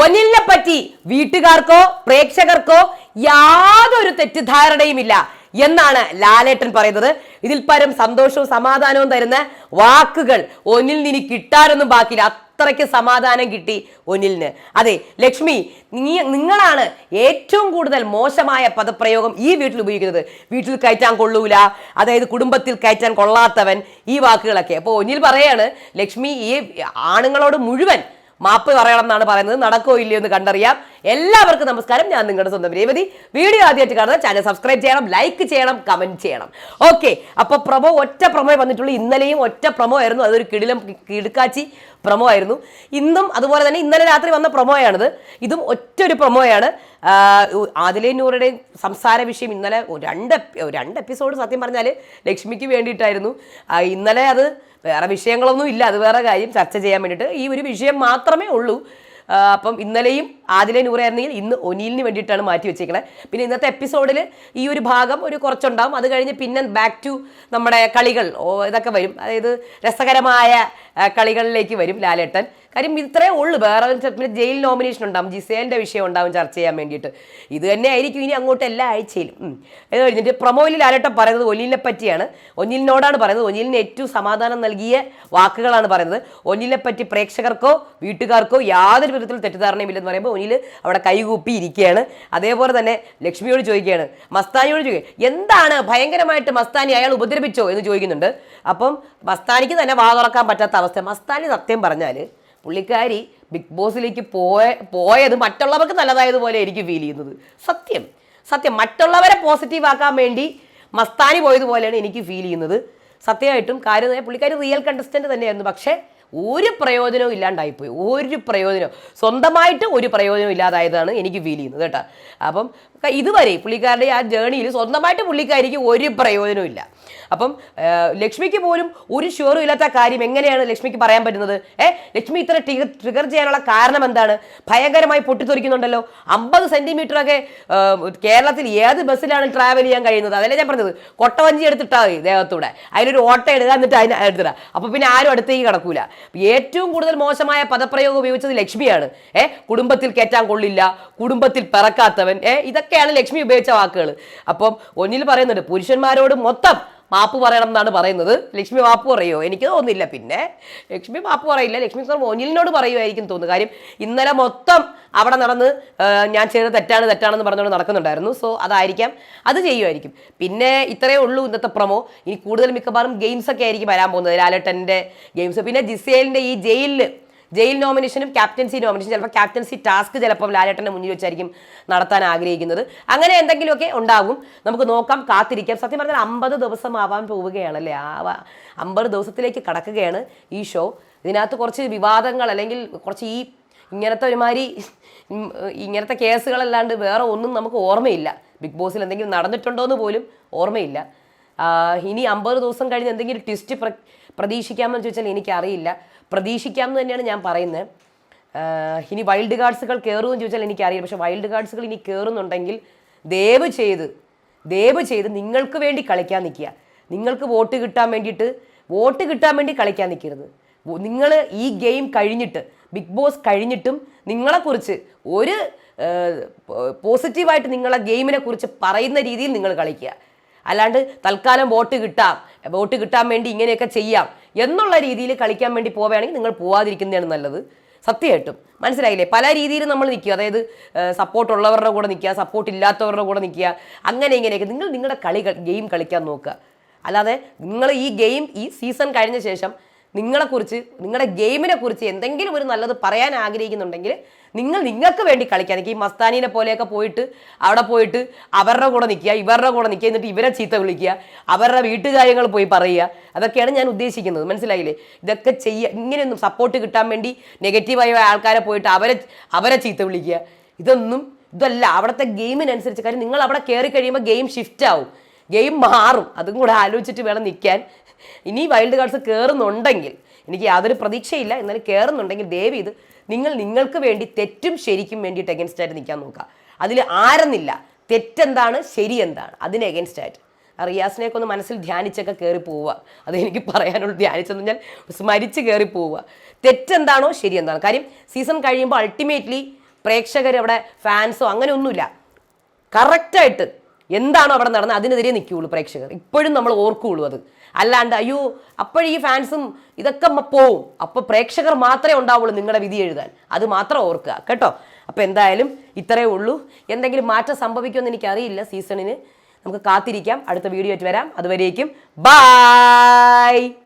ഒനിലിനെ പറ്റി വീട്ടുകാർക്കോ പ്രേക്ഷകർക്കോ യാതൊരു തെറ്റിദ്ധാരണയുമില്ല എന്നാണ് ലാലേട്ടൻ പറയുന്നത്. ഇതിൽ പരം സന്തോഷവും സമാധാനവും തരുന്ന വാക്കുകൾ ഒനിൽ നിന്ന് കിട്ടാനൊന്നും ബാക്കിയില്ല. അത്രയ്ക്ക് സമാധാനം കിട്ടി ഒനിലിന്. അതെ ലക്ഷ്മി നീ നിങ്ങളാണ് ഏറ്റവും കൂടുതൽ മോശമായ പദപ്രയോഗം ഈ വീട്ടിൽ ഉപയോഗിക്കുന്നത്. വീട്ടിൽ കയറ്റാൻ കൊള്ളൂല അതായത് കുടുംബത്തിൽ കയറ്റാൻ കൊള്ളാത്തവൻ ഈ വാക്കുകളൊക്കെ. അപ്പോൾ ഒനിൽ പറയാണ് ലക്ഷ്മി ഈ ആണുങ്ങളോട് മുഴുവൻ മാപ്പ് പറയണം എന്നാണ് പറയുന്നത്. നടക്കോ ഇല്ലയോ എന്ന് കണ്ടറിയാം. എല്ലാവർക്കും നമസ്കാരം. ഞാൻ നിങ്ങളുടെ സ്വന്തം രേവതി. വീഡിയോ ആദ്യമായിട്ട് കാണുന്ന ചാനൽ സബ്സ്ക്രൈബ് ചെയ്യണം ലൈക്ക് ചെയ്യണം കമന്റ് ചെയ്യണം. ഓക്കെ അപ്പൊ പ്രമോ ഒറ്റ പ്രമോ വന്നിട്ടുള്ളൂ. ഇന്നലെയും ഒറ്റ പ്രമോ ആയിരുന്നു. അതൊരു കിടിലം കിടുക്കാച്ചി പ്രമോ ആയിരുന്നു. ഇന്നും അതുപോലെ തന്നെ ഇന്നലെ രാത്രി വന്ന പ്രൊമോയാണിത് ഇതും ഒറ്റ ഒരു പ്രൊമോയാണ് ആദിലെ നൂറുടെയും സംസാര വിഷയം ഇന്നലെ രണ്ട് രണ്ട് എപ്പിസോഡ് സത്യം പറഞ്ഞാൽ ലക്ഷ്മിക്ക് വേണ്ടിയിട്ടായിരുന്നു. ഇന്നലെ അത് വേറെ വിഷയങ്ങളൊന്നും ഇല്ല. അത് വേറെ കാര്യം ചർച്ച ചെയ്യാൻ വേണ്ടിയിട്ട് ഈ ഒരു വിഷയം മാത്രമേ ഉള്ളൂ. അപ്പം ഇന്നലെയും ആദിലെ നൂറായിരുന്നെങ്കിൽ ഇന്ന് ഒനീലിന് വേണ്ടിയിട്ടാണ് മാറ്റി വെച്ചേക്കുന്നത് പിന്നെ ഇന്നത്തെ എപ്പിസോഡിൽ ഈ ഒരു ഭാഗം ഒരു കുറച്ചുണ്ടാവും. അത് കഴിഞ്ഞ് പിന്നെ ബാക്ക് ടു നമ്മുടെ കളികൾ ഇതൊക്കെ വരും. അതായത് രസകരമായ കളികളിലേക്ക് വരും ലാലേട്ടൻ. കാര്യം ഇത്രേ ഉള്ളൂ. വേറെ പിന്നെ ജയിൽ നോമിനേഷൻ ഉണ്ടാവും. ജിസേലിന്റെ വിഷയം ഉണ്ടാവും ചർച്ച ചെയ്യാൻ വേണ്ടിയിട്ട്. ഇത് തന്നെ ആയിരിക്കും ഇനി അങ്ങോട്ട് എല്ലാ ആഴ്ചയിലും. അത് കഴിഞ്ഞിട്ട് പ്രൊമോയിൽ ലാലേട്ടൻ പറയുന്നത് ഒനിലിനെ പറ്റിയാണ്. ഒനിലിനോടാണ് പറയുന്നത്. ഒനിലിന് ഏറ്റവും സമാധാനം നൽകിയ വാക്കുകളാണ് പറയുന്നത്. ഒനിലിനെ പറ്റി പ്രേക്ഷകർക്കോ വീട്ടുകാർക്കോ യാതൊരു വിധത്തിൽ തെറ്റിദ്ധാരണയും ഇല്ലെന്ന് പറയുമ്പോൾ ഒനിൽ അവിടെ കൈകൂപ്പി ഇരിക്കുകയാണ് അതേപോലെ തന്നെ ലക്ഷ്മിയോട് ചോദിക്കുകയാണ് മസ്താനിയോട് ചോദിക്കുക എന്താണ് ഭയങ്കരമായിട്ട് മസ്താനി അയാൾ ഉപദ്രവിച്ചോ എന്ന് ചോദിക്കുന്നുണ്ട്. അപ്പം മസ്താനിക്ക് തന്നെ വാ തുറക്കാൻ പറ്റാത്ത അവസ്ഥ. മസ്താനി സത്യം പറഞ്ഞാൽ പുള്ളിക്കാരി ബിഗ് ബോസിലേക്ക് പോയ പോയത് മറ്റുള്ളവർക്ക് നല്ലതായതുപോലെ എനിക്ക് ഫീൽ ചെയ്യുന്നത്. സത്യം. സത്യം. മറ്റുള്ളവരെ പോസിറ്റീവ് ആക്കാൻ വേണ്ടി മസ്താനി പോയതുപോലെയാണ് എനിക്ക് ഫീൽ ചെയ്യുന്നത്. സത്യമായിട്ടും കാര്യം പുള്ളിക്കാരി റിയൽ കണ്ടസ്റ്റന്റ് തന്നെയായിരുന്നു. പക്ഷേ ഒരു പ്രയോജനവും ഇല്ലാണ്ടായിപ്പോയി. ഒരു പ്രയോജനം. സ്വന്തമായിട്ട് ഒരു പ്രയോജനം ഇല്ലാതായതാണ് എനിക്ക് ഫീൽ ചെയ്യുന്നത് കേട്ടോ. അപ്പം ഇതുവരെ പുള്ളിക്കാരുടെ ആ ജേണിയിൽ സ്വന്തമായിട്ട് പുള്ളിക്കാരിക്ക് ഒരു പ്രയോജനവും ഇല്ല. അപ്പം ലക്ഷ്മിക്ക് പോലും ഒരു ഷുവറും ഇല്ലാത്ത കാര്യം എങ്ങനെയാണ് ലക്ഷ്മിക്ക് പറയാൻ പറ്റുന്നത്? ഏ ലക്ഷ്മി ഇത്ര ട്രിഗർ ട്രിഗർ ചെയ്യാനുള്ള കാരണം എന്താണ്? ഭയങ്കരമായി പൊട്ടിത്തൊറിക്കുന്നുണ്ടല്ലോ. അമ്പത് സെന്റിമീറ്റർ ഒക്കെ കേരളത്തിൽ ഏത് ബസ്സിലാണ് ട്രാവൽ ചെയ്യാൻ കഴിയുന്നത്? അതല്ലേ ഞാൻ പറഞ്ഞത്. കൊട്ടവഞ്ചി എടുത്തിട്ടാ മതി ദേഹത്തൂടെ അതിനൊരു ഓട്ടം എടുക്കാൻ എന്നിട്ട് അതിന് എടുത്തിടാം. അപ്പൊ പിന്നെ ആരും അടുത്തേക്ക് കടക്കൂല. ഏറ്റവും കൂടുതൽ മോശമായ പദപ്രയോഗം ഉപയോഗിച്ചത് ലക്ഷ്മിയാണ്. ഏ കുടുംബത്തിൽ കയറ്റാൻ കൊള്ളില്ല കുടുംബത്തിൽ പിറക്കാത്തവൻ. ഏ ഇതൊക്കെയാണ് ലക്ഷ്മി ഉപയോഗിച്ച വാക്കുകൾ അപ്പം ഒന്നിൽ പറയുന്നുണ്ട് പുരുഷന്മാരോട് മൊത്തം മാപ്പ് പറയണം എന്നാണ് പറയുന്നത്. ലക്ഷ്മി മാപ്പ് പറയോ? എനിക്ക് തോന്നുന്നില്ല. പിന്നെ ലക്ഷ്മി മാപ്പ് പറയില്ല. ലക്ഷ്മി സാർ മോനിലിനോട് പറയുമായിരിക്കും തോന്നുന്നു. കാര്യം ഇന്നലെ മൊത്തം അവിടെ നടന്ന് ഞാൻ ചെയ്ത തെറ്റാണ് തെറ്റാണെന്ന് പറഞ്ഞുകൊണ്ട് നടക്കുന്നുണ്ടായിരുന്നു. സോ അതായിരിക്കാം. അത് ചെയ്യുമായിരിക്കും. പിന്നെ ഇത്രയേ ഉള്ളൂ ഇന്നത്തെ പ്രമോ. ഇനി കൂടുതൽ മിക്കവാറും ഗെയിംസ് ഒക്കെ ആയിരിക്കും വരാൻ പോകുന്നത്. ലാലട്ടന്റെ ഗെയിംസ് പിന്നെ ജിസേലിന്റെ ഈ ജയിലിൽ ജയിൽ നോമിനേഷനും ക്യാപ്റ്റൻസി നോമിനേഷൻ ചിലപ്പോൾ ക്യാപ്റ്റൻസി ടാസ്ക് ചിലപ്പോൾ ലാലേട്ടന്റെ മുന്നിൽ വെച്ചായിരിക്കും നടത്താൻ ആഗ്രഹിക്കുന്നത്. അങ്ങനെ എന്തെങ്കിലുമൊക്കെ ഉണ്ടാകും. നമുക്ക് നോക്കാം കാത്തിരിക്കാം. സത്യം പറഞ്ഞാൽ അമ്പത് ദിവസം ആവാൻ പോവുകയാണല്ലേ? ആ അമ്പത് ദിവസത്തിലേക്ക് കടക്കുകയാണ് ഈ ഷോ. ഇതിനകത്ത് കുറച്ച് വിവാദങ്ങൾ അല്ലെങ്കിൽ കുറച്ച് ഈ ഇങ്ങനത്തെ ഒരുമാതിരി ഇങ്ങനത്തെ കേസുകളല്ലാണ്ട് വേറെ ഒന്നും നമുക്ക് ഓർമ്മയില്ല. ബിഗ് ബോസിൽ എന്തെങ്കിലും നടന്നിട്ടുണ്ടോ എന്ന് പോലും ഓർമ്മയില്ല. ഇനി അമ്പത് ദിവസം കഴിഞ്ഞ് എന്തെങ്കിലും ട്വിസ്റ്റ് പ്ര പ്രതീക്ഷിക്കാമെന്ന് ചോദിച്ചാൽ എനിക്കറിയില്ല. പ്രതീക്ഷിക്കാമെന്ന് തന്നെയാണ് ഞാൻ പറയുന്നത് ഇനി വൈൽഡ് കാർഡ്സുകൾ കയറുമെന്ന് ചോദിച്ചാൽ എനിക്കറിയില്ല. പക്ഷേ വൈൽഡ് കാർഡ്സുകൾ ഇനി കയറുന്നുണ്ടെങ്കിൽ ദയവ് ചെയ്ത് ദയവ് ചെയ്ത് നിങ്ങൾക്ക് വേണ്ടി കളിക്കാൻ നിൽക്കുക. നിങ്ങൾക്ക് വോട്ട് കിട്ടാൻ വേണ്ടിയിട്ട് വോട്ട് കിട്ടാൻ വേണ്ടി കളിക്കാൻ നിൽക്കരുത്. നിങ്ങൾ ഈ ഗെയിം കഴിഞ്ഞിട്ട് ബിഗ് ബോസ് കഴിഞ്ഞിട്ടും നിങ്ങളെക്കുറിച്ച് ഒരു പോസിറ്റീവായിട്ട് നിങ്ങളെ ഗെയിമിനെ കുറിച്ച് പറയുന്ന രീതിയിൽ നിങ്ങൾ കളിക്കുക. അല്ലാണ്ട് തൽക്കാലം വോട്ട് കിട്ടാം. വോട്ട് കിട്ടാൻ വേണ്ടി ഇങ്ങനെയൊക്കെ ചെയ്യാം. എന്നുള്ള രീതിയിൽ കളിക്കാൻ വേണ്ടി പോവുകയാണെങ്കിൽ നിങ്ങൾ പോവാതിരിക്കുന്നതാണ് നല്ലത്. സത്യമായിട്ടും. മനസ്സിലായില്ലേ? പല രീതിയിൽ നമ്മൾ നിൽക്കുക. അതായത് സപ്പോർട്ട് ഉള്ളവരുടെ കൂടെ നിൽക്കുക സപ്പോർട്ട് ഇല്ലാത്തവരുടെ കൂടെ നിൽക്കുക അങ്ങനെ ഇങ്ങനെയൊക്കെ. നിങ്ങൾ നിങ്ങളുടെ കളി ഗെയിം കളിക്കാൻ നോക്കുക. അല്ലാതെ നിങ്ങൾ ഈ ഗെയിം ഈ സീസൺ കഴിഞ്ഞ ശേഷം നിങ്ങളെക്കുറിച്ച് നിങ്ങളുടെ ഗെയിമിനെ കുറിച്ച് എന്തെങ്കിലും ഒരു നല്ലത് പറയാൻ ആഗ്രഹിക്കുന്നുണ്ടെങ്കിൽ നിങ്ങൾ നിങ്ങൾക്ക് വേണ്ടി കളിക്കാൻ. ഈ മസ്താനീനെ പോലെയൊക്കെ പോയിട്ട് അവിടെ പോയിട്ട് അവരുടെ കൂടെ നിൽക്കുക ഇവരുടെ കൂടെ നിൽക്കുക എന്നിട്ട് ഇവരെ ചീത്ത വിളിക്കുക അവരുടെ വീട്ടുകാര്യങ്ങൾ പോയി പറയുക. അതൊക്കെയാണ് ഞാൻ ഉദ്ദേശിക്കുന്നത്. മനസ്സിലായില്ലേ? ഇതൊക്കെ ചെയ്യുക. ഇങ്ങനെയൊന്നും സപ്പോർട്ട് കിട്ടാൻ വേണ്ടി നെഗറ്റീവായ ആൾക്കാരെ പോയിട്ട് അവരെ അവരെ ചീത്ത വിളിക്കുക. ഇതൊന്നും ഇതല്ല. അവിടുത്തെ ഗെയിമിനനുസരിച്ച് കാര്യം നിങ്ങൾ അവിടെ കയറി കഴിയുമ്പോൾ ഗെയിം ഷിഫ്റ്റ് ആവും. ഗെയിം മാറും. അതും കൂടെ ആലോചിച്ചിട്ട് വേണം നിൽക്കാൻ ഇനി വൈൽഡ് കാർഡ്സ് കയറുന്നുണ്ടെങ്കിൽ എനിക്ക് യാതൊരു പ്രതീക്ഷയില്ല. എന്നാലും കയറുന്നുണ്ടെങ്കിൽ ദയവ് ഇത് നിങ്ങൾ നിങ്ങൾക്ക് വേണ്ടി തെറ്റും ശരിക്കും വേണ്ടിയിട്ട് എഗൻസ്റ്റ് ആയിട്ട് നിൽക്കാൻ നോക്കുക. അതിൽ ആരെന്നില്ല. തെറ്റെന്താണ് ശരി എന്താണ് അതിന് എഗൻസ്റ്റ് ആയിട്ട്. റിയാസിനെയൊക്കെ ഒന്ന് മനസ്സിൽ ധ്യാനിച്ചൊക്കെ കയറി പോവുക. അത് എനിക്ക് പറയാനുള്ളൂ. ധ്യാനിച്ചെന്ന് ഞാൻ സ്മരിച്ച് കയറി പോവുക. തെറ്റെന്താണോ ശരി എന്താണ് കാര്യം സീസൺ കഴിയുമ്പോൾ അൾട്ടിമേറ്റ്ലി പ്രേക്ഷകർ അവിടെ ഫാൻസോ അങ്ങനെ ഒന്നുമില്ല കറക്റ്റായിട്ട് എന്താണോ അവിടെ നടന്നത്? അതിനെതിരെ നിൽക്കുകയുള്ളൂ പ്രേക്ഷകർ. ഇപ്പോഴും നമ്മൾ ഓർക്കുകയുള്ളൂ അത്. അല്ലാണ്ട് അയ്യോ അപ്പോഴീ ഫാൻസും ഇതൊക്കെ പോവും. അപ്പോൾ പ്രേക്ഷകർ മാത്രമേ ഉണ്ടാവുള്ളൂ നിങ്ങളുടെ വിധി എഴുതാൻ. അത് മാത്രം ഓർക്കുക കേട്ടോ? അപ്പോൾ എന്തായാലും ഇത്രയേ ഉള്ളൂ. എന്തെങ്കിലും മാറ്റം സംഭവിക്കുമെന്ന് എനിക്കറിയില്ല സീസണിന്. നമുക്ക് കാത്തിരിക്കാം. അടുത്ത വീഡിയോ ആയിട്ട് വരാം. അതുവരേക്കും ബായ്!